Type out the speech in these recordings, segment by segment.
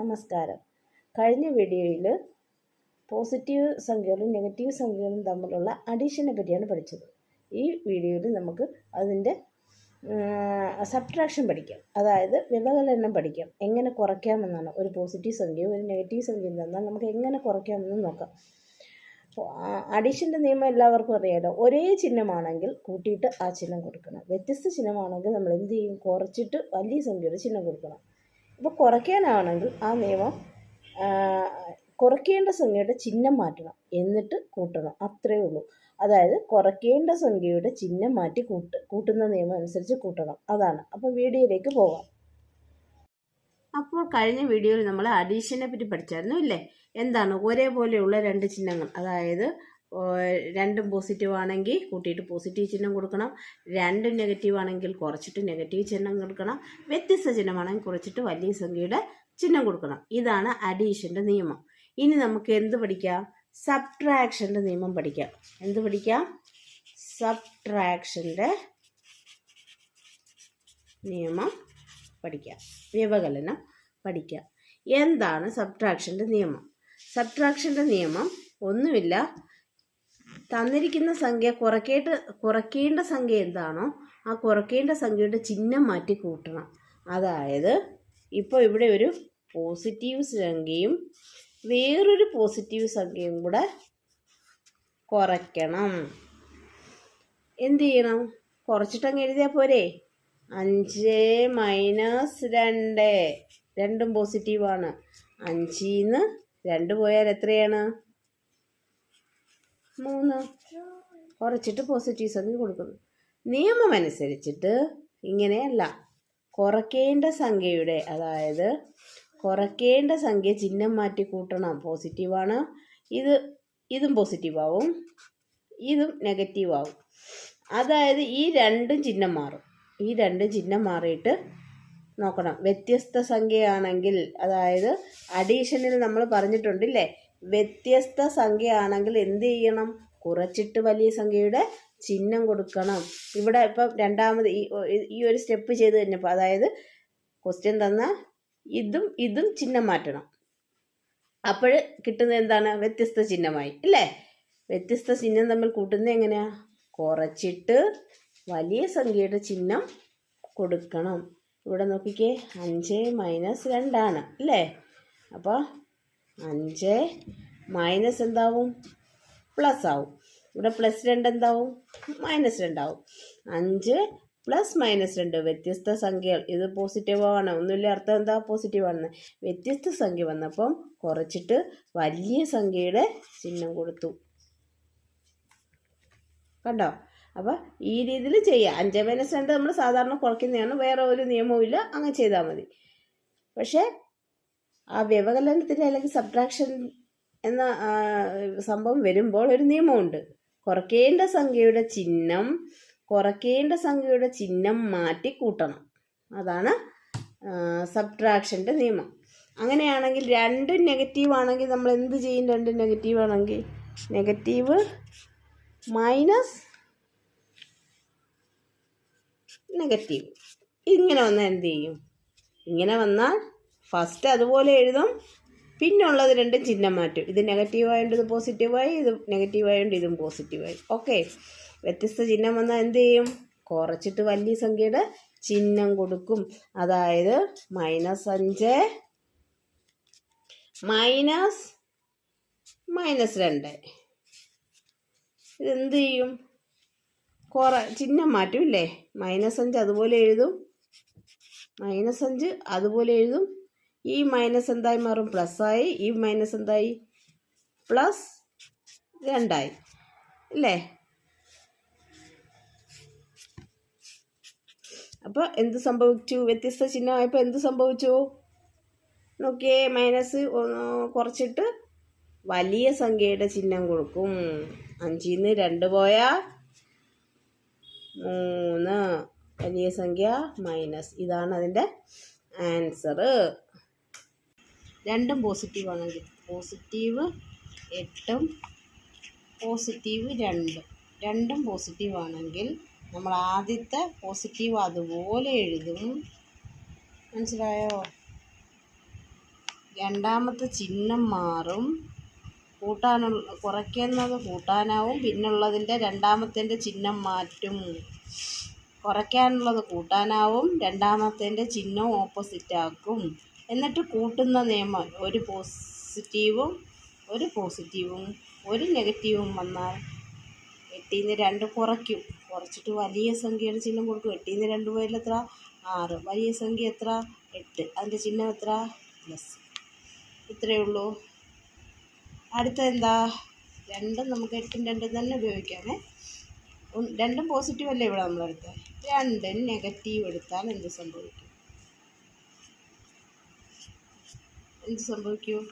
നമസ്കാരം. കഴിഞ്ഞ വീഡിയോയിൽ പോസിറ്റീവ് സംഖ്യകളും നെഗറ്റീവ് സംഖ്യകളും തമ്മിലുള്ള അഡീഷനെ പറ്റിയാണ് പഠിച്ചത്. ഈ വീഡിയോയിൽ നമുക്ക് അതിന്റെ സബ്ട്രാക്ഷൻ പഠിക്കാം. അതായത് വ്യവകലനം പഠിക്കാം. എങ്ങനെ കുറയ്ക്കാമെന്നാണ്. ഒരു പോസിറ്റീവ് സംഖ്യയും ഒരു നെഗറ്റീവ് സംഖ്യയും തന്നാൽ നമുക്ക് എങ്ങനെ കുറയ്ക്കാമെന്ന് നോക്കാം. അഡീഷന്റെ നിയമം എല്ലാവർക്കും അറിയാലോ. ഒരേ ചിഹ്നമാണെങ്കിൽ കൂട്ടിയിട്ട് ആ ചിഹ്നം കൊടുക്കണം. വ്യത്യസ്ത ചിഹ്നമാണെങ്കിൽ നമ്മൾ എന്ത് ചെയ്യും? കുറച്ചിട്ട് വലിയ സംഖ്യയുടെ ചിഹ്നം കൊടുക്കണം. ഇപ്പോൾ കുറയ്ക്കാനാണെങ്കിൽ ആ നിയമം കുറയ്ക്കേണ്ട സംഖ്യയുടെ ചിഹ്നം മാറ്റണം. എന്നിട്ട് കൂട്ടണം. അത്രേ ഉള്ളൂ. അതായത് കുറയ്ക്കേണ്ട സംഖ്യയുടെ ചിഹ്നം മാറ്റി കൂട്ട് കൂട്ടുന്ന നിയമം അനുസരിച്ച് കൂട്ടണം. അതാണ്. അപ്പോൾ വീഡിയോയിലേക്ക് പോകാം. അപ്പോൾ കഴിഞ്ഞ വീഡിയോയിൽ നമ്മൾ അഡീഷനെ പറ്റി പഠിച്ചായിരുന്നു ഇല്ലേ? എന്താണ്? ഒരേപോലെയുള്ള രണ്ട് ചിഹ്നങ്ങൾ. അതായത് രണ്ടും പോസിറ്റീവ് ആണെങ്കിൽ കൂട്ടിയിട്ട് പോസിറ്റീവ് ചിഹ്നം കൊടുക്കണം. രണ്ടും നെഗറ്റീവ് ആണെങ്കിൽ കുറച്ചിട്ട് നെഗറ്റീവ് ചിഹ്നം കൊടുക്കണം. വ്യത്യസ്ത ചിഹ്നമാണെങ്കിൽ കുറച്ചിട്ട് വലിയ സംഖ്യയുടെ ചിഹ്നം കൊടുക്കണം. ഇതാണ് അഡീഷന്റെ നിയമം. ഇനി നമുക്ക് എന്ത് പഠിക്കാം? സബ്ട്രാക്ഷന്റെ നിയമം പഠിക്കാം. എന്ത് പഠിക്കാം? സബ്ട്രാക്ഷന്റെ നിയമം പഠിക്കാം. വ്യവകലനം പഠിക്കാം. എന്താണ് സബ്ട്രാക്ഷന്റെ നിയമം? സബ്ട്രാക്ഷന്റെ നിയമം ഒന്നുമില്ല. തന്നിരിക്കുന്ന സംഖ്യ കുറക്കേണ്ട കുറയ്ക്കേണ്ട സംഖ്യ എന്താണോ ആ കുറയ്ക്കേണ്ട സംഖ്യയുടെ ചിഹ്നം മാറ്റി കൂട്ടണം. അതായത് ഇപ്പോൾ ഇവിടെ ഒരു പോസിറ്റീവ് സംഖ്യയും വേറൊരു പോസിറ്റീവ് സംഖ്യയും കൂടെ കുറയ്ക്കണം. എന്ത് ചെയ്യണം? കുറച്ചിട്ടങ്ങ് എഴുതിയാൽ പോരെ? അഞ്ച് മൈനസ് രണ്ട്. രണ്ടും പോസിറ്റീവാണ് അഞ്ചിൽ നിന്ന് രണ്ട് പോയാൽ എത്രയാണ്? മൂന്ന്. കുറച്ചിട്ട് പോസിറ്റീവ് സംഖ്യ കൊടുക്കുന്നു. നിയമം അനുസരിച്ചിട്ട് ഇങ്ങനെയല്ല. കുറയ്ക്കേണ്ട സംഖ്യയുടെ അതായത് കുറയ്ക്കേണ്ട സംഖ്യ ചിഹ്നം മാറ്റി കൂട്ടണം. പോസിറ്റീവാണ് ഇത് ഇതും പോസിറ്റീവാവും ഇതും നെഗറ്റീവ് ആവും. അതായത് ഈ രണ്ടും ചിഹ്നം മാറും. ഈ രണ്ടും ചിഹ്നം മാറിയിട്ട് നോക്കണം. വ്യത്യസ്ത സംഖ്യയാണെങ്കിൽ അതായത് അഡീഷനിൽ നമ്മൾ പറഞ്ഞിട്ടുണ്ടില്ലേ? വ്യത്യസ്ത സംഖ്യയാണെങ്കിൽ എന്ത് ചെയ്യണം? കുറച്ചിട്ട് വലിയ സംഖ്യയുടെ ചിഹ്നം കൊടുക്കണം. ഇവിടെ ഇപ്പം രണ്ടാമത് ഈ ഒരു സ്റ്റെപ്പ് ചെയ്ത് കഴിഞ്ഞപ്പോൾ അതായത് ക്വസ്റ്റ്യൻ തന്ന ഇതും ഇതും ചിഹ്നം മാറ്റണം. അപ്പോൾ കിട്ടുന്നത് എന്താണ്? വ്യത്യസ്ത ചിഹ്നമായി ഇല്ലേ? വ്യത്യസ്ത ചിഹ്നം തമ്മിൽ കൂട്ടുന്നത് എങ്ങനെയാ? കുറച്ചിട്ട് വലിയ സംഖ്യയുടെ ചിഹ്നം കൊടുക്കണം. ഇവിടെ നോക്കിക്കേ അഞ്ച് മൈനസ് രണ്ടാണ് അല്ലേ അപ്പോൾ അഞ്ച്. മൈനസ് എന്താവും? പ്ലസ് ആവും. ഇവിടെ പ്ലസ് രണ്ട് എന്താവും? മൈനസ് രണ്ടാവും അഞ്ച് പ്ലസ് മൈനസ് രണ്ട് വ്യത്യസ്ത സംഖ്യകൾ. ഇത് പോസിറ്റീവ് ആണ്. ഒന്നുമില്ല അർത്ഥം എന്താ പോസിറ്റീവ് ആണെന്ന്? വ്യത്യസ്ത സംഖ്യ വന്നപ്പം കുറച്ചിട്ട് വലിയ സംഖ്യയുടെ ചിഹ്നം കൊടുത്തു. കണ്ടോ? അപ്പോൾ ഈ രീതിയിൽ ചെയ്യുക അഞ്ച് മൈനസ് രണ്ട് നമ്മൾ സാധാരണ കുറയ്ക്കുന്നതാണ്. വേറെ ഒരു നിയമവും ഇല്ല അങ്ങനെ ചെയ്താൽ മതി. പക്ഷേ ആ വ്യവകലനത്തിന്റെ അല്ലെങ്കിൽ സബ്ട്രാക്ഷൻ എന്ന സംഭവം വരുമ്പോൾ ഒരു നിയമമുണ്ട്. കുറയ്ക്കേണ്ട സംഖ്യയുടെ ചിഹ്നം കുറയ്ക്കേണ്ട സംഖ്യയുടെ ചിഹ്നം മാറ്റി കൂട്ടണം അതാണ് സബ്ട്രാക്ഷന്റെ നിയമം. അങ്ങനെയാണെങ്കിൽ രണ്ടും നെഗറ്റീവ് ആണെങ്കിൽ നമ്മൾ എന്ത് ചെയ്യും? രണ്ടും നെഗറ്റീവ് ആണെങ്കിൽ നെഗറ്റീവ് മൈനസ് നെഗറ്റീവ്. ഇങ്ങനെ വന്നാൽ എന്ത് ചെയ്യും? ഇങ്ങനെ വന്നാൽ ഫസ്റ്റ് അതുപോലെ എഴുതും. പിന്നുള്ളത് രണ്ടും ചിഹ്നം മാറ്റും. ഇത് നെഗറ്റീവ് ആയതുകൊണ്ട് ഇത് പോസിറ്റീവായി ഇത് നെഗറ്റീവ് ആയതുകൊണ്ട് ഇതും പോസിറ്റീവായി ഓക്കെ വ്യത്യസ്ത ചിഹ്നം വന്നാൽ എന്ത് ചെയ്യും? കുറച്ചിട്ട് വലിയ സംഖ്യയുടെ ചിഹ്നം കൊടുക്കും. അതായത് മൈനസ് അഞ്ച് മൈനസ് മൈനസ് രണ്ട്. ഇതെന്ത് ചെയ്യും? കുറ ചിഹ്നം മാറ്റും ഇല്ലേ? മൈനസ് അഞ്ച് അതുപോലെ എഴുതും. മൈനസ് അഞ്ച് അതുപോലെ എഴുതും. ഈ മൈനസ് എന്തായി മാറും? പ്ലസ് ആയി. ഈ മൈനസ് എന്തായി? പ്ലസ് രണ്ടായി. അല്ലേ? അപ്പോൾ എന്ത് സംഭവിച്ചു? വ്യത്യസ്ത ചിഹ്നമായപ്പോൾ എന്ത് സംഭവിച്ചു? നോക്കിയേ മൈനസ് കുറച്ചിട്ട് വലിയ സംഖ്യയുടെ ചിഹ്നം കൊടുക്കും. അഞ്ചിൽ നിന്ന് രണ്ട് പോയാൽ മൂന്ന്. വലിയ സംഖ്യ മൈനസ് ഇതാണ് അതിന്റെ ആൻസർ രണ്ടും പോസിറ്റീവ് ആണെങ്കിൽ പോസിറ്റീവ് എട്ടും പോസിറ്റീവ് രണ്ടും. രണ്ടും പോസിറ്റീവ് ആണെങ്കിൽ നമ്മൾ ആദ്യത്തെ പോസിറ്റീവ് അതുപോലെ എഴുതും. മനസ്സിലായോ? രണ്ടാമത്തെ ചിഹ്നം മാറും. കൂട്ടാനുള്ള കുറയ്ക്കുന്നത് കൂട്ടാനാവും. പിന്നുള്ളതിന്റെ രണ്ടാമത്തേന്റെ ചിഹ്നം മാറ്റും. കുറയ്ക്കാനുള്ളത് കൂട്ടാനാവും. രണ്ടാമത്തേന്റെ ചിഹ്നം ഓപ്പോസിറ്റ് ആക്കും. എന്നിട്ട് കൂട്ടുന്ന നിയമം ഒരു പോസിറ്റീവും ഒരു പോസിറ്റീവും ഒരു നെഗറ്റീവും വന്നാൽ എട്ടിൽ നിന്ന് രണ്ട് കുറയ്ക്കും. കുറച്ചിട്ട് വലിയ സംഖ്യയുടെ ചിഹ്നം കൊടുക്കും. എട്ടിൽ നിന്ന് രണ്ട് പോയാൽ എത്ര? ആറ്. വലിയ സംഖ്യ എത്ര? എട്ട്. അതിന്റെ ചിഹ്നം എത്ര? പ്ലസ്. ഇത്രയേ ഉള്ളൂ. അടുത്ത എന്താ? രണ്ടും നമുക്ക് എട്ടും രണ്ടും തന്നെ ഉപയോഗിക്കാമേ. രണ്ടും പോസിറ്റീവ് അല്ലേ ഇവിടെ നമ്മളെടുത്ത് രണ്ടും നെഗറ്റീവ് എടുത്താൽ എന്ത് സംഭവിക്കും? എന്ത് സംഭവിക്കും?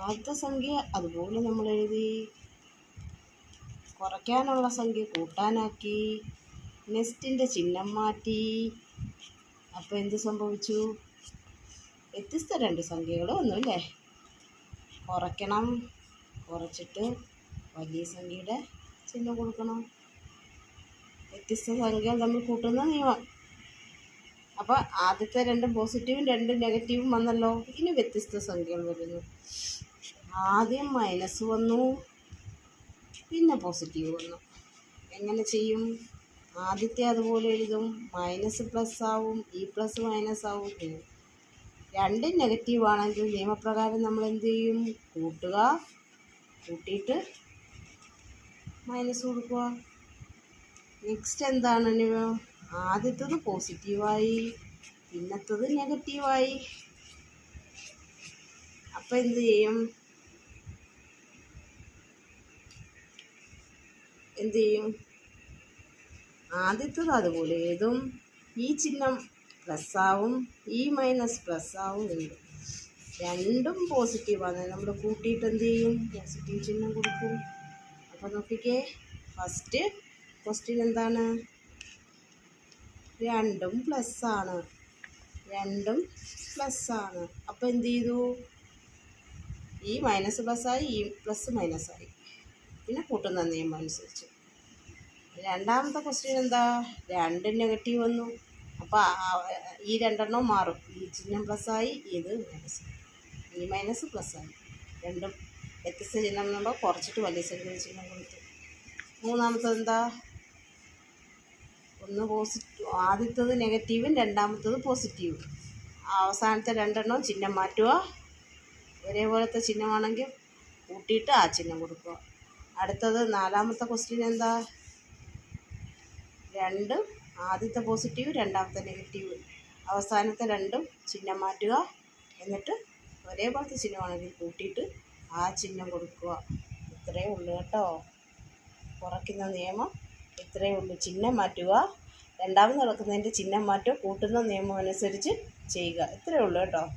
ആദ്യത്തെ സംഖ്യ അതുപോലെ നമ്മൾ എഴുതി. കുറയ്ക്കാനുള്ള സംഖ്യ കൂട്ടാനാക്കി. നെസ്റ്റിന്റെ ചിഹ്നം മാറ്റി. അപ്പോൾ എന്ത് സംഭവിച്ചു? വ്യത്യസ്ത രണ്ട് സംഖ്യകൾ അല്ലേ? കുറയ്ക്കണം. കുറച്ചിട്ട് വലിയ സംഖ്യയുടെ ചിഹ്നം കൊടുക്കണം. വ്യത്യസ്ത സംഖ്യകൾ തമ്മിൽ കൂട്ടുന്ന നിയമം. അപ്പോൾ ആദ്യത്തെ രണ്ടും പോസിറ്റീവും രണ്ടും നെഗറ്റീവും വന്നല്ലോ. ഇനി വ്യത്യസ്ത സംഖ്യകൾ വരുന്നു. ആദ്യം മൈനസ് വന്നു. പിന്നെ പോസിറ്റീവ് വന്നു. എങ്ങനെ ചെയ്യും? ആദ്യത്തെ അതുപോലെ എഴുതും. മൈനസ് പ്ലസ് ആവും. ഈ പ്ലസ് മൈനസ് ആവും. രണ്ട് നെഗറ്റീവ് ആണെങ്കിൽ നിയമപ്രകാരം നമ്മൾ എന്ത് ചെയ്യും? കൂട്ടുക. കൂട്ടിയിട്ട് മൈനസ് കൊടുക്കുക. നെക്സ്റ്റ് എന്താണ് നിയമം ആദ്യത്തത് പോസിറ്റീവായി പിന്നത്തത് നെഗറ്റീവായി. അപ്പം എന്ത് ചെയ്യും? എന്ത് ചെയ്യും? ആദ്യത്തത് അതുപോലെ ഏതും ഈ ചിഹ്നം പ്ലസ് ആവും ഈ മൈനസ് പ്ലസ് ആവും ഉണ്ട് രണ്ടും പോസിറ്റീവാണ് നമ്മൾ കൂട്ടിയിട്ട് എന്ത് ചെയ്യും? പോസിറ്റീവ് ചിഹ്നം കൊടുക്കും. അപ്പോൾ നോക്കിക്കേ. ഫസ്റ്റ് ക്വസ്റ്റ്യൻ എന്താണ്? രണ്ടും പ്ലസ് ആണ്. രണ്ടും പ്ലസ് ആണ്. അപ്പോൾ എന്ത് ചെയ്തു? ഈ മൈനസ് പ്ലസ് ആയി ഈ പ്ലസ് മൈനസ് ആയി. പിന്നെ കൂട്ടുന്ന നിയമം അനുസരിച്ച്. രണ്ടാമത്തെ ക്വസ്റ്റ്യൻ എന്താ? രണ്ട് നെഗറ്റീവ് വന്നു. അപ്പോൾ ഈ രണ്ടെണ്ണം മാറും. ഈ ചിഹ്നം പ്ലസ് ആയി ഇത് മൈനസ് ഈ മൈനസ് പ്ലസ് ആയി. രണ്ടും വ്യത്യസ്ത ചിഹ്നം എന്നുണ്ടോ കുറച്ചിട്ട് വലിയ സംഖ്യ ചിഹ്നം കൊടുത്തു. മൂന്നാമത്തെ എന്താ? ഒന്ന് പോസിറ്റീവ് ആദ്യത്തത് നെഗറ്റീവും രണ്ടാമത്തത് പോസിറ്റീവും അവസാനത്തെ രണ്ടെണ്ണം ചിഹ്നം മാറ്റുക. ഒരേപോലത്തെ ചിഹ്നമാണെങ്കിൽ കൂട്ടിയിട്ട് ആ ചിഹ്നം കൊടുക്കുക. അടുത്തത് നാലാമത്തെ ക്വസ്റ്റ്യൻ എന്താ? രണ്ട് ആദ്യത്തെ പോസിറ്റീവ് രണ്ടാമത്തെ നെഗറ്റീവ് അവസാനത്തെ രണ്ടും ചിഹ്നം മാറ്റുക. എന്നിട്ട് ഒരേപോലത്തെ ചിഹ്നമാണെങ്കിൽ കൂട്ടിയിട്ട് ആ ചിഹ്നം കൊടുക്കുക. ഇത്രയേ ഉള്ളൂ കേട്ടോ. കുറയ്ക്കുന്ന നിയമം. ഇത്രയേ ഉള്ളൂ. ചിഹ്നം മാറ്റുക. രണ്ടാമത് നടക്കുന്നതിന്റെ ചിഹ്നം മാറ്റുക. കൂട്ടുന്ന നിയമം അനുസരിച്ച് ചെയ്യുക. ഇത്രയേ ഉള്ളൂ കേട്ടോ.